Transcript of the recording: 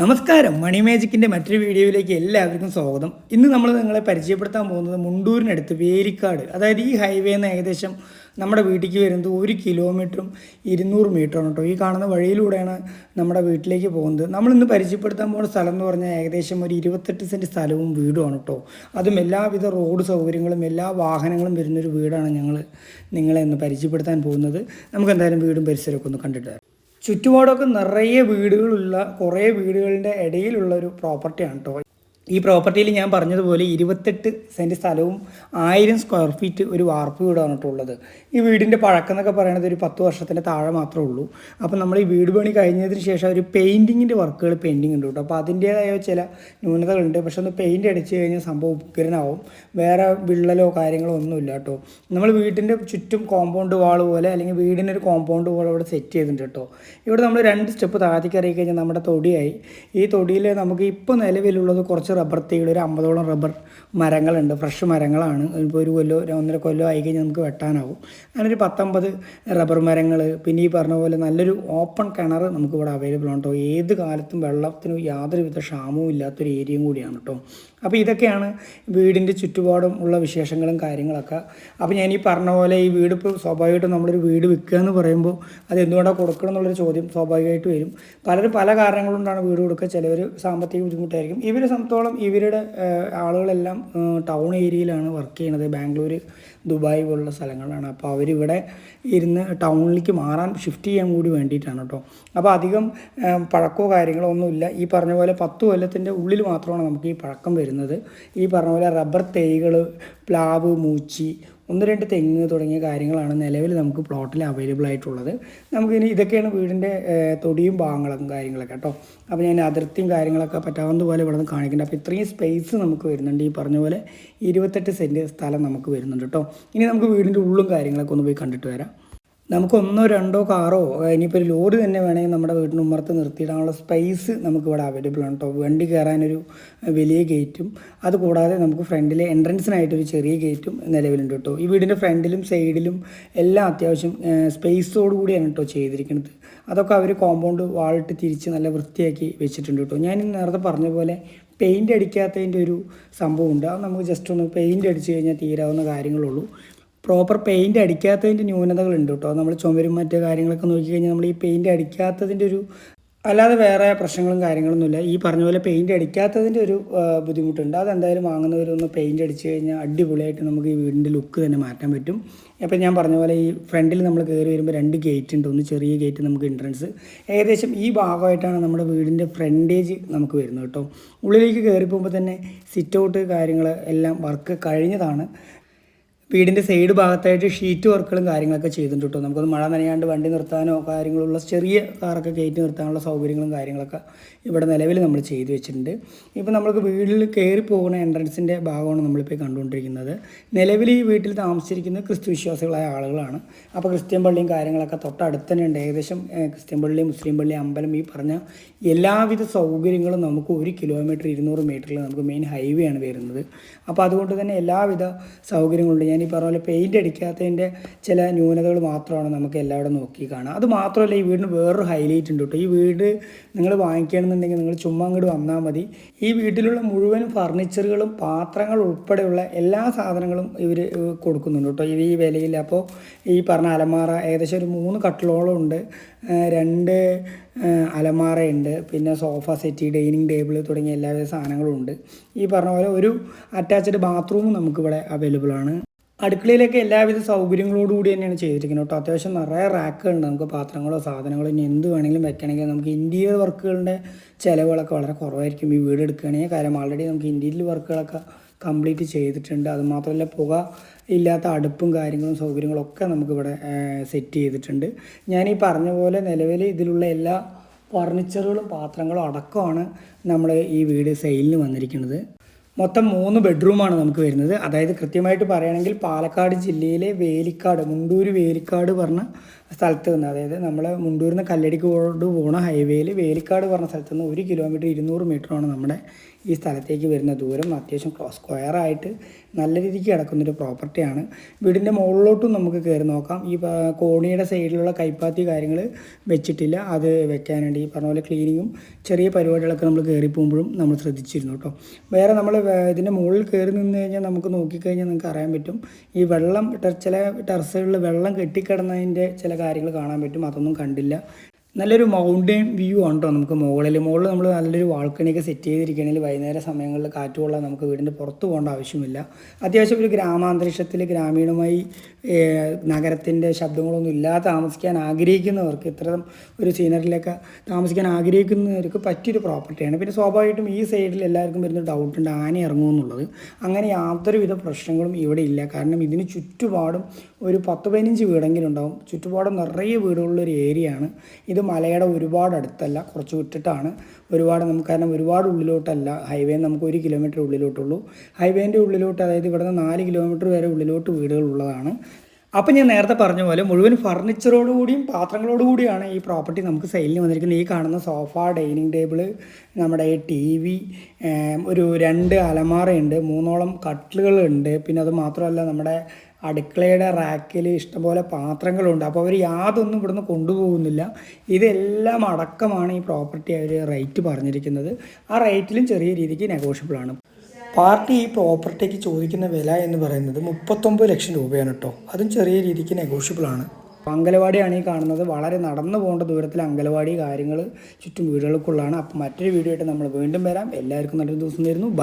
നമസ്കാരം. മണി മാജിക്കിന്റെ മറ്റൊരു വീഡിയോയിലേക്ക് എല്ലാവർക്കും സ്വാഗതം. ഇന്ന് നമ്മൾ നിങ്ങളെ പരിചയപ്പെടുത്താൻ പോകുന്നത് മുണ്ടൂരിനടുത്ത് വേലിക്കാട്. അതായത് ഈ ഹൈവേ നിന്ന് ഏകദേശം നമ്മുടെ വീട്ടിലേക്ക് വരുന്നത് ഒരു കിലോമീറ്ററും ഇരുന്നൂറ് മീറ്ററാണ് കേട്ടോ ഈ കാണുന്ന വഴിയിലൂടെയാണ് നമ്മുടെ വീട്ടിലേക്ക് പോകുന്നത്. നമ്മളിന്ന് പരിചയപ്പെടുത്താൻ പോകുന്ന സ്ഥലം എന്ന് പറഞ്ഞാൽ ഏകദേശം ഒരു ഇരുപത്തെട്ട് സെന്റ് സ്ഥലവും വീടുമാണ് കേട്ടോ അതും എല്ലാവിധ റോഡ് സൗകര്യങ്ങളും എല്ലാ വാഹനങ്ങളും വരുന്നൊരു വീടാണ് ഞങ്ങൾ നിങ്ങളെ ഇന്ന് പരിചയപ്പെടുത്താൻ പോകുന്നത്. നമുക്ക് എന്തായാലും വീടും പരിസരമൊക്കെ ഒന്ന് കണ്ടിട്ട് ചുറ്റുപാടൊക്കെ നിറയെ വീടുകളുള്ള കുറേ വീടുകളുടെ ഇടയിലുള്ള ഒരു പ്രോപ്പർട്ടിയാണ് കേട്ടോ ഈ പ്രോപ്പർട്ടിയിൽ ഞാൻ പറഞ്ഞതുപോലെ ഇരുപത്തെട്ട് സെന്റ് സ്ഥലവും ആയിരം സ്ക്വയർ ഫീറ്റ് ഒരു വാർപ്പ് വീടാണ് വന്നിട്ടുള്ളത് ഈ വീടിന്റെ പഴക്കം എന്നൊക്കെ പറയുന്നത് ഒരു പത്ത് വർഷത്തിന്റെ താഴെ മാത്രമേ ഉള്ളൂ. അപ്പോൾ നമ്മൾ ഈ വീട് പണി കഴിഞ്ഞതിന് ശേഷം ഒരു പെയിന്റിങ്ങിന്റെ വർക്കുകൾ പെയിന്റിങ് ഉണ്ട് കേട്ടോ അപ്പോൾ അതിന്റേതായ ചില ന്യൂനതകളുണ്ട്. പക്ഷെ ഒന്ന് പെയിന്റ് അടിച്ചു കഴിഞ്ഞാൽ സംഭവം ഉഗ്രനാവും. വേറെ വിള്ളലോ കാര്യങ്ങളോ ഒന്നുമില്ല കേട്ടോ നമ്മൾ വീട്ടിന്റെ ചുറ്റും കോമ്പൗണ്ട് വാൾ പോലെ അല്ലെങ്കിൽ വീടിന്റെ ഒരു കോമ്പൗണ്ട് വാൾ ഇവിടെ സെറ്റ് ചെയ്തിട്ടുണ്ട് കേട്ടോ ഇവിടെ നമ്മൾ രണ്ട് സ്റ്റെപ്പ് താഴത്തേക്ക് ഇറങ്ങി കഴിഞ്ഞാൽ നമ്മുടെ തൊടിയായി. ഈ തൊടിയിൽ നമുക്ക് ഇപ്പോൾ നിലവിലുള്ളത് കുറച്ച് റബ്ബർ തൈകൾ ഒരു അമ്പതോളം റബ്ബർ മരങ്ങളുണ്ട്. ഫ്രഷ് മരങ്ങളാണ്. ഇപ്പോൾ ഒരു കൊല്ലോ ഒന്നര കൊല്ലോ ആയി കഴിഞ്ഞാൽ നമുക്ക് വെട്ടാനാവും. അങ്ങനെ ഒരു പത്തൊമ്പത് റബ്ബർ മരങ്ങൾ പിന്നെ ഈ പറഞ്ഞ പോലെ നല്ലൊരു ഓപ്പൺ കിണർ നമുക്ക് ഇവിടെ അവൈലബിൾ ആണ് കേട്ടോ ഏത് കാലത്തും വെള്ളത്തിന് യാതൊരുവിധ ക്ഷാമവും ഇല്ലാത്തൊരു ഏരിയയും കൂടിയാണ് കേട്ടോ അപ്പോൾ ഇതൊക്കെയാണ് വീടിന്റെ ചുറ്റുപാടും ഉള്ള വിശേഷങ്ങളും കാര്യങ്ങളൊക്കെ. അപ്പോൾ ഞാൻ ഈ പറഞ്ഞ പോലെ ഈ വീട് ഇപ്പോൾ സ്വാഭാവികമായിട്ടും നമ്മളൊരു വീട് വിൽക്കുക എന്ന് പറയുമ്പോൾ അത് എന്തുകൊണ്ടാണ് കൊടുക്കണം എന്നുള്ളൊരു ചോദ്യം സ്വാഭാവികമായിട്ട് വരും. പലരും പല കാരണങ്ങൾ കൊണ്ടാണ് വീട് കൊടുക്കുക. ചിലവർ സാമ്പത്തിക ബുദ്ധിമുട്ടായിരിക്കും. ഇവരെ സംബന്ധിച്ചോളം ഇവരുടെ ആളുകളെല്ലാം ടൗൺ ഏരിയയിലാണ് വർക്ക് ചെയ്യുന്നത് ബാംഗ്ലൂർ ദുബായ് പോലുള്ള സ്ഥലങ്ങളാണ് അപ്പോൾ അവരിവിടെ ഇരുന്ന് ടൗണിലേക്ക് മാറാൻ ഷിഫ്റ്റ് ചെയ്യാൻ കൂടി വേണ്ടിയിട്ടാണ് കേട്ടോ അപ്പോൾ അധികം പഴക്കമോ കാര്യങ്ങളോ ഒന്നുമില്ല. ഈ പറഞ്ഞ പോലെ പത്ത് കൊല്ലത്തിന്റെ ഉള്ളിൽ മാത്രമാണ് നമുക്ക് ഈ പഴക്കം വരുന്നത്. ഈ പറഞ്ഞ പോലെ റബ്ബർ തൈകൾ പ്ലാവ് മൂച്ചി ഒന്ന് രണ്ട് തെങ്ങ് തുടങ്ങിയ കാര്യങ്ങളാണ് നിലവിൽ നമുക്ക് പ്ലോട്ടിൽ അവൈലബിൾ ആയിട്ടുള്ളത്. നമുക്കിനി ഇതൊക്കെയാണ് വീടിന്റെ തൊടിയും ഭാഗങ്ങളും കാര്യങ്ങളൊക്കെ കേട്ടോ. അപ്പോൾ ഞാൻ അതിർത്തിയും കാര്യങ്ങളൊക്കെ പറ്റാവുന്ന പോലെ ഇവിടെ നിന്ന് കാണിക്കുന്നുണ്ട്. അപ്പോൾ ഇത്രയും സ്പേസ് നമുക്ക് വരുന്നുണ്ട്. ഈ പറഞ്ഞ പോലെ ഇരുപത്തെട്ട് സെന്റ് സ്ഥലം നമുക്ക് വരുന്നുണ്ട് കേട്ടോ. ഇനി നമുക്ക് വീടിന്റെ ഉള്ളും കാര്യങ്ങളൊക്കെ ഒന്ന് പോയി കണ്ടിട്ട് വരാം. നമുക്ക് ഒന്നോ രണ്ടോ കാറോ ഇനിയിപ്പോൾ ഒരു ലോറി തന്നെ വേണമെങ്കിൽ നമ്മുടെ വീടിന് ഉമ്മർത്ത് നിർത്തിയിടാനുള്ള സ്പേസ് നമുക്ക് ഇവിടെ അവൈലബിൾ ആണ് കേട്ടോ വണ്ടി കയറാനൊരു വലിയ ഗേറ്റും അതുകൂടാതെ നമുക്ക് ഫ്രണ്ടിലെ എൻട്രൻസിനായിട്ടൊരു ചെറിയ ഗേറ്റും നിലവിലുണ്ട് കേട്ടോ ഈ വീടിന്റെ ഫ്രണ്ടിലും സൈഡിലും എല്ലാം അത്യാവശ്യം സ്പേസോട് കൂടിയാണ് കേട്ടോ ചെയ്തിരിക്കുന്നത്. അതൊക്കെ അവർ കോമ്പൗണ്ട് വാളിട്ട് തിരിച്ച് നല്ല വൃത്തിയാക്കി വെച്ചിട്ടുണ്ട് കേട്ടോ ഞാൻ നേരത്തെ പറഞ്ഞ പോലെ പെയിന്റ് അടിക്കാത്തതിന്റെ ഒരു സംഭവമുണ്ട്. അത് നമുക്ക് ജസ്റ്റ് ഒന്ന് പെയിന്റ് അടിച്ച് കഴിഞ്ഞാൽ തീരാവുന്ന കാര്യങ്ങളുള്ളൂ പ്രോപ്പർ പെയിന്റ് അടിക്കാത്തതിന്റെ ന്യൂനതകളുണ്ട് കേട്ടോ നമ്മൾ ചുമരും മറ്റ് കാര്യങ്ങളൊക്കെ നോക്കിക്കഴിഞ്ഞാൽ നമ്മൾ ഈ പെയിന്റ് അടിക്കാത്തതിന്റെ ഒരു അല്ലാതെ വേറെ പ്രശ്നങ്ങളും കാര്യങ്ങളൊന്നുമില്ല ഈ പറഞ്ഞ പോലെ പെയിന്റ് അടിക്കാത്തതിന്റെ ഒരു ബുദ്ധിമുട്ടുണ്ട്. അതെന്തായാലും വാങ്ങുന്നവരൊന്ന് പെയിന്റ് അടിച്ച് കഴിഞ്ഞാൽ അടിപൊളിയായിട്ട് നമുക്ക് ഈ വീടിന്റെ ലുക്ക് തന്നെ മാറ്റാൻ പറ്റും. അപ്പോൾ ഞാൻ പറഞ്ഞ പോലെ ഈ ഫ്രണ്ടിൽ നമ്മൾ കയറി വരുമ്പോൾ രണ്ട് ഗേറ്റ് ഉണ്ട്. ഒന്ന് ചെറിയ ഗേറ്റ് നമുക്ക് എൻട്രൻസ് ഏകദേശം ഈ ഭാഗമായിട്ടാണ് നമ്മുടെ വീടിന്റെ ഫ്രണ്ടേജ് നമുക്ക് വരുന്നത് കേട്ടോ ഉള്ളിലേക്ക് കയറി പോകുമ്പോൾ തന്നെ സിറ്റ് ഔട്ട് കാര്യങ്ങൾ എല്ലാം വർക്ക് കഴിഞ്ഞതാണ്. വീടിന്റെ സൈഡ് ഭാഗത്തായിട്ട് ഷീറ്റ് വർക്കുകളും കാര്യങ്ങളൊക്കെ ചെയ്തിട്ടുണ്ട് കേട്ടോ. നമുക്കത് മഴ നനയാണ്ട് വണ്ടി നിർത്താനോ കാര്യങ്ങളുള്ള ചെറിയ കാറൊക്കെ കയറ്റി നിർത്താനുള്ള സൗകര്യങ്ങളും കാര്യങ്ങളൊക്കെ ഇവിടെ നിലവിൽ നമ്മൾ ചെയ്തു വെച്ചിട്ടുണ്ട്. ഇപ്പോൾ നമ്മൾക്ക് വീട്ടിൽ കയറി പോകുന്ന എൻട്രൻസിന്റെ ഭാഗമാണ് നമ്മളിപ്പോൾ കണ്ടുകൊണ്ടിരിക്കുന്നത്. നിലവിൽ ഈ വീട്ടിൽ താമസിച്ചിരിക്കുന്നത് ക്രിസ്തു വിശ്വാസികളായ ആളുകളാണ്. അപ്പോൾ ക്രിസ്ത്യൻ പള്ളിയും കാര്യങ്ങളൊക്കെ തൊട്ടടുത്ത് തന്നെ ഉണ്ട് ഏകദേശം ക്രിസ്ത്യൻ പള്ളി മുസ്ലിം പള്ളി അമ്പലം ഈ പറഞ്ഞ എല്ലാവിധ സൗകര്യങ്ങളും നമുക്ക് ഒരു കിലോമീറ്റർ ഇരുന്നൂറ് മീറ്ററിൽ നമുക്ക് മെയിൻ ഹൈവേ ആണ് വരുന്നത്. അപ്പോൾ അതുകൊണ്ട് തന്നെ എല്ലാവിധ സൗകര്യങ്ങളുണ്ട്. ഞാൻ ഈ പറഞ്ഞ പോലെ പെയിന്റ് അടിക്കാത്തതിന്റെ ചില ന്യൂനതകൾ മാത്രമാണ് നമുക്ക് എല്ലാവരും നോക്കി കാണാം അത് മാത്രമല്ല ഈ വീടിന് വേറൊരു ഹൈലൈറ്റ് ഉണ്ട് കേട്ടോ ഈ വീട് നിങ്ങൾ വാങ്ങിക്കുകയാണെന്നുണ്ടെങ്കിൽ നിങ്ങൾ ചുമ്മാ അങ്ങോട്ട് വന്നാൽ മതി. ഈ വീട്ടിലുള്ള മുഴുവൻ ഫർണിച്ചറുകളും പാത്രങ്ങൾ ഉൾപ്പെടെയുള്ള എല്ലാ സാധനങ്ങളും ഇവർ കൊടുക്കുന്നുണ്ട് കേട്ടോ ഇത് ഈ വിലയിൽ അപ്പോൾ ഈ പറഞ്ഞ അലമാറ ഏകദേശം ഒരു മൂന്ന് കട്ടിലോളം ഉണ്ട്. രണ്ട് അലമാറയുണ്ട്. പിന്നെ സോഫ സെറ്റ് ഡൈനിങ് ടേബിൾ തുടങ്ങിയ എല്ലാവിധ സാധനങ്ങളും ഉണ്ട്. ഈ പറഞ്ഞ പോലെ ഒരു അറ്റാച്ച്ഡ് ബാത്റൂമും നമുക്കിവിടെ അവൈലബിൾ ആണ്. അടുക്കളയിലൊക്കെ എല്ലാവിധ സൗകര്യങ്ങളോട് കൂടി തന്നെയാണ് ചെയ്തിരിക്കുന്നത് കേട്ടോ. അത്യാവശ്യം നിറയെ റാക്കുകളുണ്ട് നമുക്ക് പാത്രങ്ങളോ സാധനങ്ങളോ ഇനി എന്ത് വേണമെങ്കിലും വെക്കണമെങ്കിൽ നമുക്ക് ഇന്റീരിയർ വർക്കുകളുടെ ചിലവുകളൊക്കെ വളരെ കുറവായിരിക്കും. ഈ വീട് എടുക്കുകയാണെങ്കിൽ കാര്യം ആൾറെഡി നമുക്ക് ഇന്റീരിയർ വർക്കുകളൊക്കെ കംപ്ലീറ്റ് ചെയ്തിട്ടുണ്ട്. അതുമാത്രമല്ല പുക ഇല്ലാത്ത അടുപ്പും കാര്യങ്ങളും സൗകര്യങ്ങളും ഒക്കെ നമുക്കിവിടെ സെറ്റ് ചെയ്തിട്ടുണ്ട്. ഞാൻ ഈ പറഞ്ഞ പോലെ നിലവിൽ ഇതിലുള്ള എല്ലാ ഫർണിച്ചറുകളും പാത്രങ്ങളും അടക്കമാണ് നമ്മൾ ഈ വീട് സെയിലിന് വന്നിരിക്കുന്നത്. മൊത്തം മൂന്ന് ബെഡ്റൂമാണ് നമുക്ക് വരുന്നത്. അതായത് കൃത്യമായിട്ട് പറയുകയാണെങ്കിൽ പാലക്കാട് ജില്ലയിലെ വേലിക്കാട് മുണ്ടൂര് വേലിക്കാട് പറഞ്ഞ സ്ഥലത്ത് നിന്ന് അതായത് നമ്മൾ മുണ്ടൂരിൽ നിന്ന് കല്ലടിക്കോട് പോണ ഹൈവേയിൽ വേലിക്കാട് പറഞ്ഞ സ്ഥലത്ത് നിന്ന് ഒരു കിലോമീറ്റർ ഇരുന്നൂറ് മീറ്ററാണ് നമ്മുടെ ഈ സ്ഥലത്തേക്ക് വരുന്ന ദൂരം. അത്യാവശ്യം സ്ക്വയറായിട്ട് നല്ല രീതിക്ക് കിടക്കുന്നൊരു പ്രോപ്പർട്ടിയാണ് വീടിന്റെ മുകളിലോട്ടും നമുക്ക് കയറി നോക്കാം. ഈ കോണിയുടെ സൈഡിലുള്ള കൈപ്പാത്തി കാര്യങ്ങൾ വെച്ചിട്ടില്ല. അത് വെക്കാനുണ്ട് ഈ പറഞ്ഞ പോലെ ക്ലീനിങ്ങും ചെറിയ പരിപാടികളൊക്കെ നമ്മൾ കയറി പോകുമ്പോഴും നമ്മൾ ശ്രദ്ധിച്ചിരുന്നു കേട്ടോ വേറെ നമ്മൾ ഇതിന്റെ മുകളിൽ കയറി നിന്ന് കഴിഞ്ഞാൽ നമുക്ക് നോക്കിക്കഴിഞ്ഞാൽ നിങ്ങൾക്ക് അറിയാൻ പറ്റും. ഈ വെള്ളം ചില ടെറസുകളിൽ വെള്ളം കെട്ടിക്കിടന്നതിന്റെ ചില കാര്യങ്ങൾ കാണാൻ പറ്റും. അതൊന്നും കണ്ടില്ല. നല്ലൊരു മൗണ്ടൻ വ്യൂ ആണ് കേട്ടോ നമുക്ക് മുകളിൽ. മുകളിൽ നമ്മൾ നല്ലൊരു വാൾക്കണിയൊക്കെ സെറ്റ് ചെയ്തിരിക്കുകയാണെങ്കിൽ വൈകുന്നേര സമയങ്ങളിൽ കാറ്റ് കൊള്ളാൻ നമുക്ക് വീടിന്റെ പുറത്ത് പോകേണ്ട ആവശ്യമില്ല. അത്യാവശ്യം ഒരു ഗ്രാമാന്തരീക്ഷത്തിൽ ഗ്രാമീണമായി നഗരത്തിന്റെ ശബ്ദങ്ങളൊന്നും ഇല്ലാതെ താമസിക്കാൻ ആഗ്രഹിക്കുന്നവർക്ക് ഇത്തരം ഒരു സീനറിയിലൊക്കെ താമസിക്കാൻ ആഗ്രഹിക്കുന്നവർക്ക് പറ്റിയൊരു പ്രോപ്പർട്ടിയാണ് പിന്നെ സ്വാഭാവികമായിട്ടും ഈ സൈഡിൽ എല്ലാവർക്കും വരുന്ന ഡൗട്ട് ഉണ്ട് ആന ഇറങ്ങുമെന്നുള്ളത് അങ്ങനെ യാതൊരുവിധ പ്രശ്നങ്ങളും ഇവിടെ ഇല്ല. കാരണം ഇതിന് ചുറ്റുപാടും ഒരു പത്ത് പതിനഞ്ച് വീടെങ്കിലും ഉണ്ടാവും. ചുറ്റുപാടും നിറയെ വീടുകളുള്ള ഒരു ഏരിയയാണ് ഇത് മലയുടെ ഒരുപാട് അടുത്തല്ല കുറച്ച് വിട്ടിട്ടാണ്. ഒരുപാട് നമുക്ക് കാരണം ഒരുപാട് ഉള്ളിലോട്ടല്ല ഹൈവേ നമുക്ക് ഒരു കിലോമീറ്റർ ഉള്ളിലോട്ടുള്ളൂ. ഹൈവേന്റെ ഉള്ളിലോട്ട് അതായത് ഇവിടുന്ന് നാല് കിലോമീറ്റർ വരെ ഉള്ളിലോട്ട് വീടുകളുള്ളതാണ് അപ്പം ഞാൻ നേരത്തെ പറഞ്ഞ പോലെ മുഴുവൻ ഫർണിച്ചറോട് കൂടിയും പാത്രങ്ങളോട് കൂടിയാണ് ഈ പ്രോപ്പർട്ടി നമുക്ക് സെയിലിന് വന്നിരിക്കുന്നത്. ഈ കാണുന്ന സോഫ ഡൈനിങ് ടേബിൾ നമ്മുടെ ടി വി ഒരു രണ്ട് അലമാറയുണ്ട് മൂന്നോളം കട്ടിലുകളുണ്ട്. പിന്നെ അത് മാത്രമല്ല നമ്മുടെ അടുക്കളയുടെ റാക്കിൽ ഇഷ്ടംപോലെ പാത്രങ്ങളുണ്ട്. അപ്പോൾ അവർ യാതൊന്നും ഇവിടുന്ന് കൊണ്ടുപോകുന്നില്ല. ഇതെല്ലാം അടക്കമാണ് ഈ പ്രോപ്പർട്ടി അവർ റേറ്റ് പറഞ്ഞിരിക്കുന്നത്. ആ റേറ്റിലും ചെറിയ രീതിക്ക് നെഗോഷ്യബിൾ ആണ്. പാർട്ടി ഈ പ്രോപ്പർട്ടിക്ക് ചോദിക്കുന്ന വില എന്ന് പറയുന്നത് മുപ്പത്തൊമ്പത് ലക്ഷം രൂപയാണ് കേട്ടോ. അതും ചെറിയ രീതിക്ക് നെഗോഷ്യബിൾ ആണ്. അങ്കലവാടിയാണ് ഈ കാണുന്നത്. വളരെ നടന്നു പോകേണ്ട ദൂരത്തിൽ അങ്കലവാടി കാര്യങ്ങൾ ചുറ്റും വീടുകൾക്കുള്ളതാണ്. അപ്പോൾ മറ്റൊരു വീഡിയോ ആയിട്ട് നമ്മൾ വീണ്ടും വരാം. എല്ലാവർക്കും നല്ലൊരു ദിവസം തരുന്നു. ബൈ